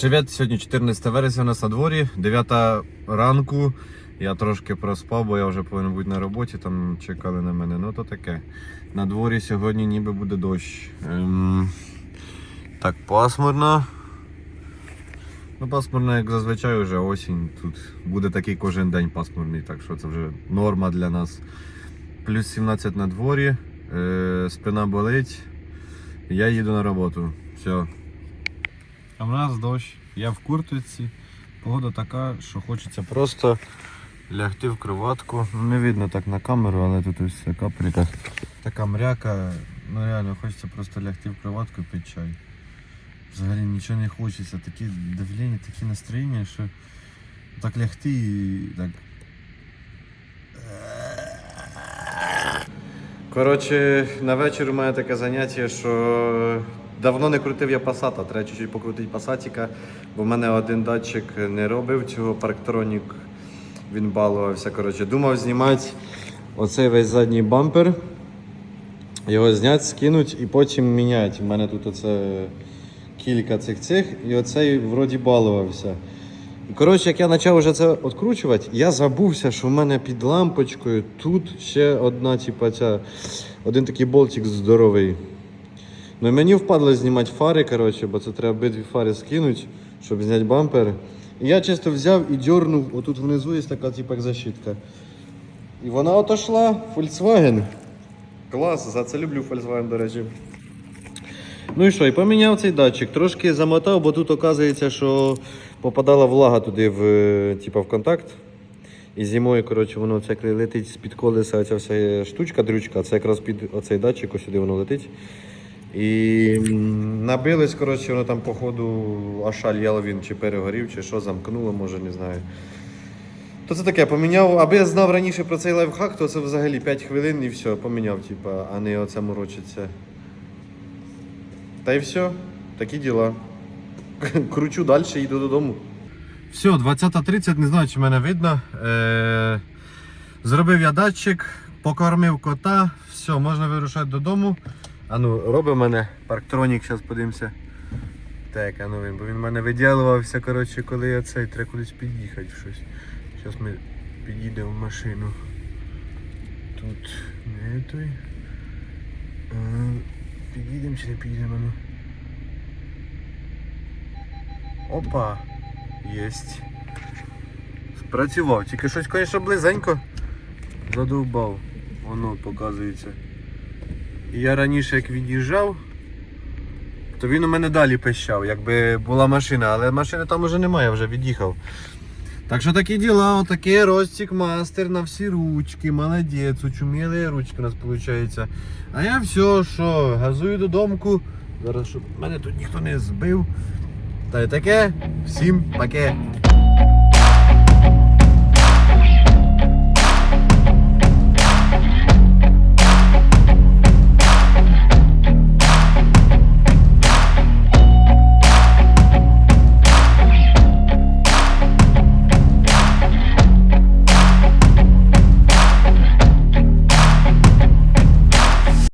Привіт, сьогодні 14 вересня у нас на дворі, 9 ранку. Я трошки проспав, бо я вже повинен бути на роботі, там чекали на мене. Ну то таке. На дворі сьогодні ніби буде дощ. Ем, так, пасмурно. Ну, пасмурно, як зазвичай, вже осінь. Тут буде такий кожен день пасмурний, так що це вже норма для нас. Плюс 17 на дворі, е, спина болить. Я їду на роботу. Все. А в нас дощ. Я в курточці. Погода така, що хочеться просто лягти в кроватку. Ну, Не видно так на камеру, але тут ось вся. Така мряка. Ну реально хочеться просто лягти в кроватку пити чай. Взагалі нічого не хочеться. Такі давлення, такі настроєння, що так лягти і так. Коротше, на вечір у мене таке заняття, що давно не крутив я пасата, треба чуть-чуть покрутити пасатіка, бо в мене один датчик не робив цього парктронік, він балувався. Коротше, думав знімати оцей весь задній бампер, його зняти, скинути і потім міняти. У мене тут оце кілька цих цих, і оцей вроді балувався. Коротше, як я почав вже це відкручувати, я забувся, що в мене під лампочкою тут ще одна, типа, ця, один такий болтик здоровий. Ну і мені впадло знімати фари, коротше, бо це треба обидві фари скинути, щоб зняти бампер. І я чисто взяв і дьорнув, отут внизу є така, типа, защитка. І вона отошла, Volkswagen. Клас, за це люблю Volkswagen, до речі. Ну і що, і поміняв цей датчик, трошки замотав, бо тут оказується, що попадала влага туди в, типа, в контакт. І зимою, коротше, воно це летить з-під колеса, оця вся штучка, дрючка, це якраз під оцей датчик, ось сюди воно летить. І набилось, коротше, воно там, походу, ашаль яловін чи перегорів, чи що замкнуло, може, не знаю. То це таке, поміняв, аби я знав раніше про цей лайфхак, то це взагалі 5 хвилин і все, поміняв, типа, а не оце морочиться. Та й все, такі діла. Кручу далі, йду додому. Все, 20.30, не знаю, чи мене видно. Е- зробив я датчик, покормив кота, все, можна вирушати додому. А ну, робить мене парктронік, зараз подивимося. Так, а ну він, бо він в мене виділувався, коротше, коли я цей, треба кудись під'їхати в щось. Зараз ми під'їдемо в машину. Тут не той. А, Під'їдемо чи не під'їдемо? Ну. Опа! Єсть. Спрацював. Тільки щось, звісно, близенько. Задовбав. Воно показується. І я раніше як від'їжджав, то він у мене далі пищав, якби була машина, але машини там уже немає, вже від'їхав. Так що такі діла, отакий розтік мастер на всі ручки, молодець, учумілі ручки у нас виходить. А я все, що, газую додому. Зараз, щоб мене тут ніхто не збив. Та й таке, всім паке.